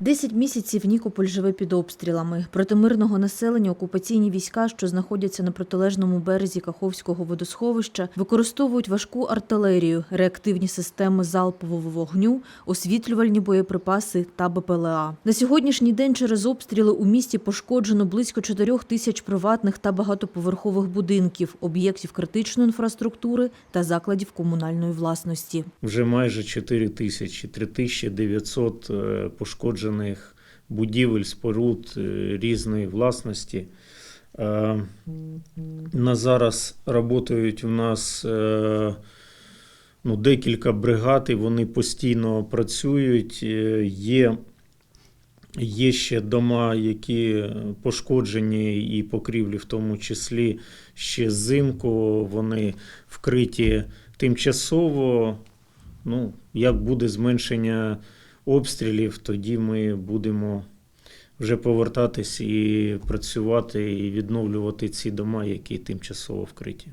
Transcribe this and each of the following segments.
Десять місяців Нікополь живе під обстрілами. Проти мирного населення окупаційні війська, що знаходяться на протилежному березі Каховського водосховища, використовують важку артилерію, реактивні системи залпового вогню, освітлювальні боєприпаси та БПЛА. На сьогоднішній день через обстріли у місті пошкоджено близько 4 тисяч приватних та багатоповерхових будинків, об'єктів критичної інфраструктури та закладів комунальної власності. Вже майже 4 тисячі, 3900 е, пошкоджених будівель, споруд е, різної власності. Е, На зараз працюють у нас е, ну, декілька бригад, і вони постійно працюють. Є, є ще дома, які пошкоджені, і покрівлі, в тому числі ще зимку. Вони вкриті тимчасово. Ну, як буде зменшення обстрілів, тоді ми будемо вже повертатись і працювати, і відновлювати ці дома, які тимчасово вкриті.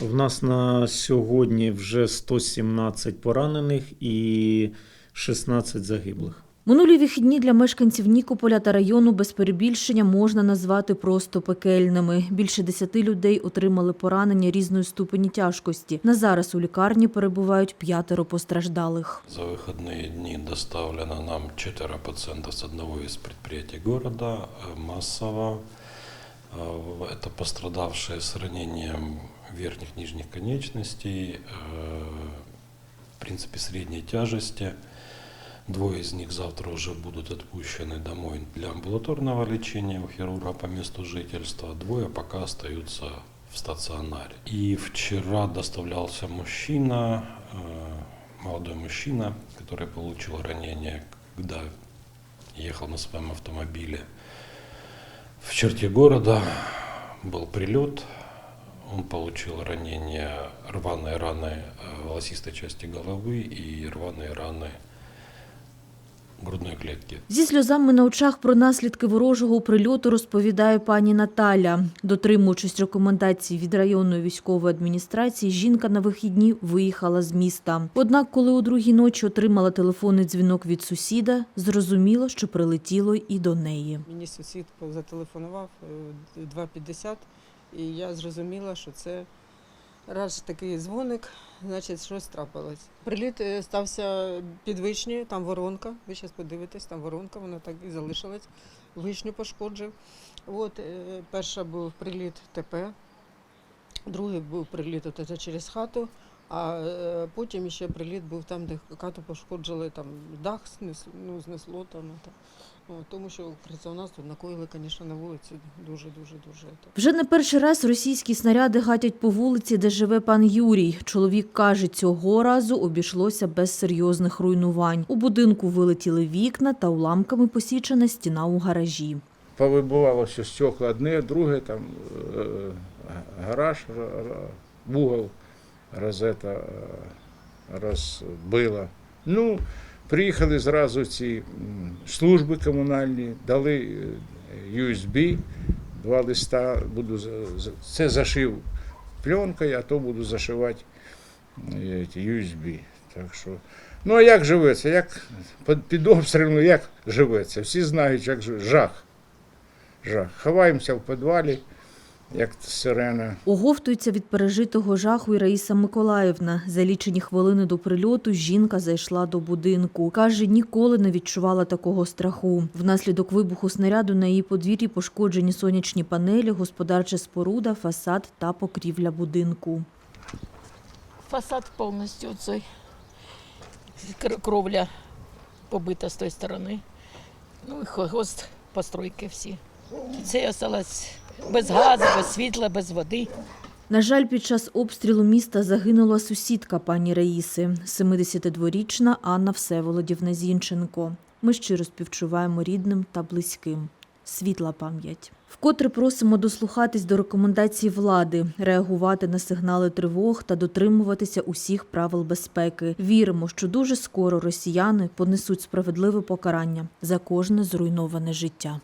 В нас на сьогодні вже 117 поранених і 16 загиблих. Минулі вихідні для мешканців Нікополя та району без перебільшення можна назвати просто пекельними. Більше десяти людей отримали поранення різної ступені тяжкості. На зараз у лікарні перебувають п'ятеро постраждалих. За выходные дни доставлено нам четверо пациентов с одного из предприятий города, э, массово. Э, Это пострадавшие с ранением верхних нижних конечностей, э, в принципе, средней тяжести. Двое из них завтра уже будут отпущены домой для амбулаторного лечения у хирурга по месту жительства. Двое пока остаются в стационаре. И вчера доставлялся мужчина, э, молодой мужчина, который получил ранение, когда ехал на своем автомобиле в черте города. Был прилет, он получил ранение, рваные раны э, волосистой части головы и рваные раны грудной клетки. Зі сльозами на очах про наслідки ворожого прильоту розповідає пані Наталя. Дотримуючись рекомендацій від районної військової адміністрації, жінка на вихідні виїхала з міста. Однак, коли у другій ночі отримала телефонний дзвінок від сусіда, зрозуміло, що прилетіло і до неї. Мені сусід зателефонував е, 2.50, і я зрозуміла, що це раз такий дзвоник, значить щось трапилось. Приліт е, стався під вишні, там воронка. Ви зараз подивитесь, там воронка, вона так і залишилась. Вишню пошкоджив. От, е, перша був приліт ТП, другий був приліт через хату. А е, потім ще приліт був там, де хату пошкоджили, там дах знесло, ну, знесло там. Та. О, тому що криця у нас тут накоїли, звісно, на вулиці дуже-дуже дуже. Вже не перший раз російські снаряди гатять по вулиці, де живе пан Юрій. Чоловік каже, цього разу обійшлося без серйозних руйнувань. У будинку вилетіли вікна та уламками посічена стіна у гаражі. повибивало все стекла одне, друге, там е, гараж, вугол розета е, розбило. Ну, приїхали зразу ці служби комунальні, дали е, USB, два листа, буду, це зашив пленкою, а то буду зашивати е, USB. Так що, ну а як живеться? Як під обстрілом, як живеться? Всі знають, як жах жах. Ховаємося в підвалі, як сирена. Оговтується від пережитого жаху і Раїса Миколаївна. За лічені хвилини до прильоту жінка зайшла до будинку. Каже, ніколи не відчувала такого страху. Внаслідок вибуху снаряду на її подвір'ї пошкоджені сонячні панелі, господарча споруда, фасад та покрівля будинку. Фасад повністю цей. Кр- Кровля побита з тої сторони. Ну і хвост постройки всі. Це осталось без газу, без світла, без води. На жаль, під час обстрілу міста загинула сусідка пані Раїси, 72-річна Анна Всеволодівна Зінченко. Ми щиро співчуваємо рідним та близьким. Світла пам'ять. Вкотре просимо дослухатись до рекомендацій влади, реагувати на сигнали тривог та дотримуватися усіх правил безпеки. Віримо, що дуже скоро росіяни понесуть справедливе покарання за кожне зруйноване життя.